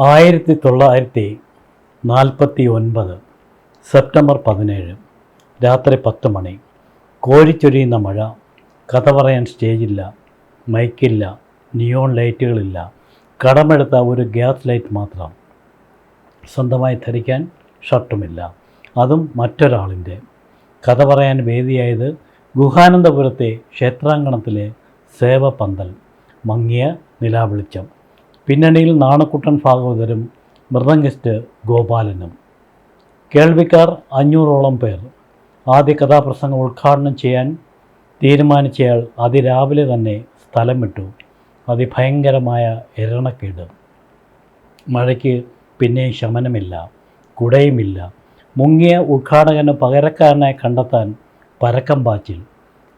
ആയിരത്തി തൊള്ളായിരത്തി നാൽപ്പത്തി ഒൻപത് സെപ്റ്റംബർ പതിനേഴ് രാത്രി പത്ത് മണി. കോരിച്ചൊരിയുന്ന മഴ. കഥ പറയാൻ സ്റ്റേജില്ല. മൈക്കില്ല. നിയോൺ ലൈറ്റുകളില്ല. കടമെടുത്ത ഒരു ഗ്യാസ് ലൈറ്റ് മാത്രം. സ്വന്തമായി ധരിക്കാൻ ഷർട്ടുമില്ല. അതും മറ്റൊരാളിന്റെ. കഥ പറയാൻ വേദിയായത് ഗുഹാനന്ദപുരത്തെ ക്ഷേത്രാങ്കണത്തിലെ സേവപന്തൽ മങ്ങിയ നിലാവെളിച്ചം. പിന്നണിയിൽ നാണക്കുട്ടൻ ഭാഗവതരും മൃദംഗിസ്റ്റ് ഗോപാലനും. കേൾവിക്കാർ അഞ്ഞൂറോളം പേർ. ആദ്യ കഥാപ്രസംഗം ഉദ്ഘാടനം ചെയ്യാൻ തീരുമാനിച്ചയാൾ അതിരാവിലെ തന്നെ സ്ഥലം വിട്ടു അതിഭയങ്കരമായ എരണക്കേട്. മഴയ്ക്ക് പിന്നെയും ശമനമില്ല കുടയുമില്ല. മുങ്ങിയ ഉദ്ഘാടകന് പകരക്കാരനെ കണ്ടെത്താൻ പരക്കം പാച്ചിൽ.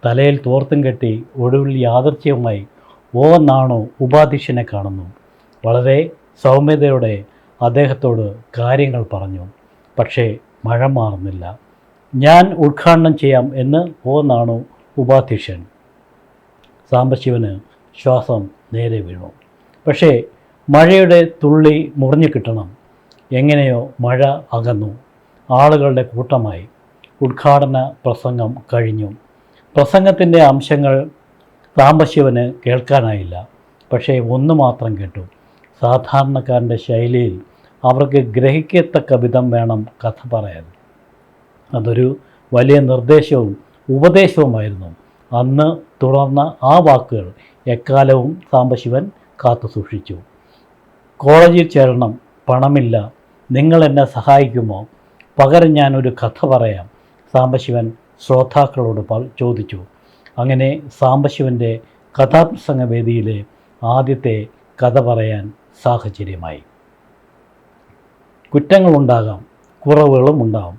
തലയിൽ തോർത്തും കെട്ടി ഒടുവിൽ യാദർച്ഛ്യവുമായി ഓ നാണോ ഉപാധ്യക്ഷനെ കാണുന്നു. വളരെ സൗമ്യതയോടെ അദ്ദേഹത്തോട് കാര്യങ്ങൾ പറഞ്ഞു. പക്ഷേ മഴ മാറുന്നില്ല. ഞാൻ ഉദ്ഘാടനം ചെയ്യാം എന്ന് ഓ നാണു ഉപാധ്യക്ഷൻ. സാംബശിവന് ശ്വാസം നേരെ വീണു. പക്ഷേ മഴയുടെ തുള്ളി മുറിഞ്ഞു കിട്ടണം. എങ്ങനെയോ മഴ അകന്നു. ആളുകളുടെ കൂട്ടമായി ഉദ്ഘാടന പ്രസംഗം കഴിഞ്ഞു. പ്രസംഗത്തിന്റെ അംശങ്ങൾ സാംബശിവന് കേൾക്കാനായില്ല. പക്ഷേ ഒന്ന് മാത്രം കേട്ടു. സാധാരണക്കാരന്റെ ശൈലിയിൽ അവർക്ക് ഗ്രഹിക്കത്തക്ക വിധം വേണം കഥ പറയാൻ. അതൊരു വലിയ നിർദ്ദേശവും ഉപദേശവുമായിരുന്നു. അന്ന് തുടർന്ന ആ വാക്കുകൾ എക്കാലവും സാംബശിവൻ കാത്തു സൂക്ഷിച്ചു. കോളേജിൽ ചേരണം പണമില്ല നിങ്ങൾ എന്നെ സഹായിക്കുമോ? പകരം ഞാനൊരു കഥ പറയാം സാംബശിവൻ ശ്രോതാക്കളോട് ചോദിച്ചു. അങ്ങനെ സാംബശിവന്റെ കഥാപ്രസംഗ വേദിയിലെ ആദ്യത്തെ കഥ പറയാൻ സാഹചര്യമായി. കുറ്റങ്ങളുണ്ടാകാം കുറവുകളും ഉണ്ടാകും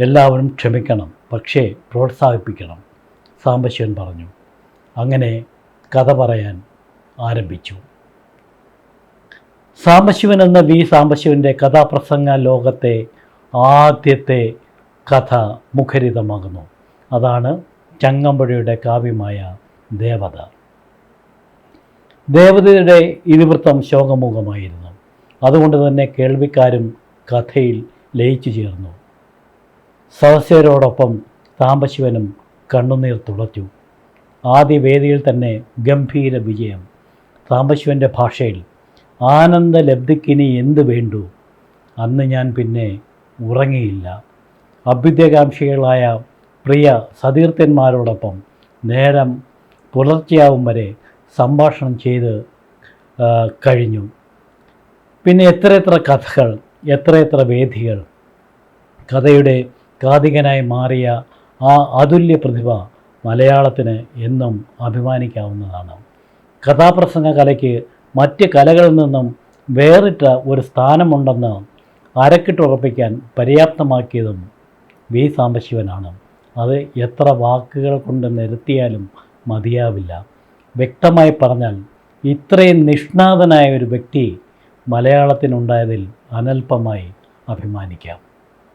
എല്ലാവരും ക്ഷമിക്കണം പക്ഷേ പ്രോത്സാഹിപ്പിക്കണം സാംബശിവൻ പറഞ്ഞു. അങ്ങനെ കഥ പറയാൻ ആരംഭിച്ചു. സാംബശിവൻ എന്ന വി. സാംബശിവന്റെ കഥാപ്രസംഗ ലോകത്തെ ആദ്യത്തെ കഥ മുഖരിതമാകുന്നു. അതാണ് ചങ്ങമ്പുഴയുടെ കാവ്യമായ ദേവത. ദേവതയുടെ ഇതിവൃത്തം ശോകമുഖമായിരുന്നു അതുകൊണ്ട് തന്നെ കേൾവിക്കാരും കഥയിൽ ലയിച്ചു ചേർന്നു. സദസ്യരോടൊപ്പം താമ്പശിവനും കണ്ണുനീർ തുളച്ചു. ആദ്യ വേദിയിൽ തന്നെ ഗംഭീര വിജയം. താമ്പശിവന്റെ ഭാഷയിൽ ആനന്ദ ലബ്ധിക്കിനി എന്ത് വേണ്ടു? അന്ന് ഞാൻ പിന്നെ ഉറങ്ങിയില്ല. അഭ്യുദയകാംക്ഷികളായ പ്രിയ സതീർത്ഥന്മാരോടൊപ്പം നേരം പുലർച്ചയാവും വരെ സംഭാഷണം ചെയ്ത് കഴിഞ്ഞു. പിന്നെ എത്രയെത്ര കഥകൾ എത്രയെത്ര വേദികൾ കഥയുടെ കാതികനായി മാറിയ ആ അതുല്യ പ്രതിഭ മലയാളത്തിന് എന്നും അഭിമാനിക്കാവുന്നതാണ്. കഥാപ്രസംഗ കലയ്ക്ക് മറ്റ് കലകളിൽ നിന്നും വേറിട്ട ഒരു സ്ഥാനമുണ്ടെന്ന് അരക്കിട്ടുറപ്പിക്കാൻ പര്യാപ്തമാക്കിയതും വി സാംബശിവനാണ്. അത് എത്ര വാക്കുകൾ കൊണ്ട് നിരത്തിയാലും മതിയാവില്ല. വ്യക്തമായി പറഞ്ഞാൽ ഇത്രയും നിഷ്ണാതനായ ഒരു വ്യക്തി മലയാളത്തിനുണ്ടായതിൽ അനൽപമായി അഭിമാനിക്കാം.